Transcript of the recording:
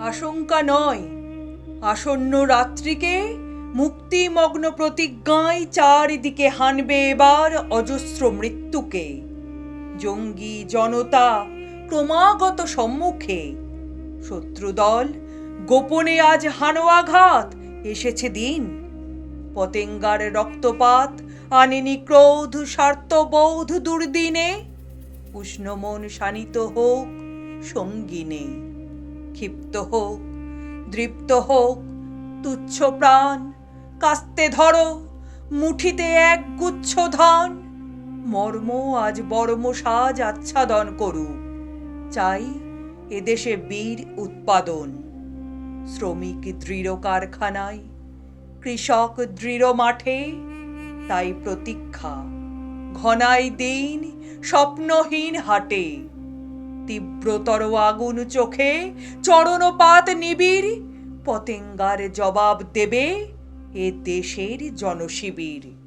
আশঙ্কা নয়। আসন্ন রাত্রিকে মুক্তিমগ্ন প্রতিজ্ঞায় চারিদিকে হানবে এবার অজস্র মৃত্যুকে। জঙ্গি জনতা ক্রমাগত সম্মুখে। শত্রুদল গোপনে আজ হানো আঘাত, এসেছে দিন। পতেঙ্গার রক্তপাত, আনেনি ক্রোধ, স্বার্থবোধ দুর্দিনে উষ্ণ মন শানিত হোক সঙ্গিনে। ক্ষিপ্ত হোক, দৃপ্ত হোক, তুচ্ছ প্রাণ, কাস্তে ধরো, মুঠিতে এক গুচ্ছ ধান। মর্ম আজ বর্ম সাজ আচ্ছাদন করুক, চাই এদেশে বীর উৎপাদন। শ্রমিক দৃঢ় কারখানায়, কৃষক দৃঢ় মাঠে, তাই প্রতীক্ষা ঘনাই দিন স্বপ্নহীন হাটে। তীব্রতর আগুন চোখে চরণপাত নিবিড় পতেঙ্গার জবাব দেবে এ দেশের জনশিবির।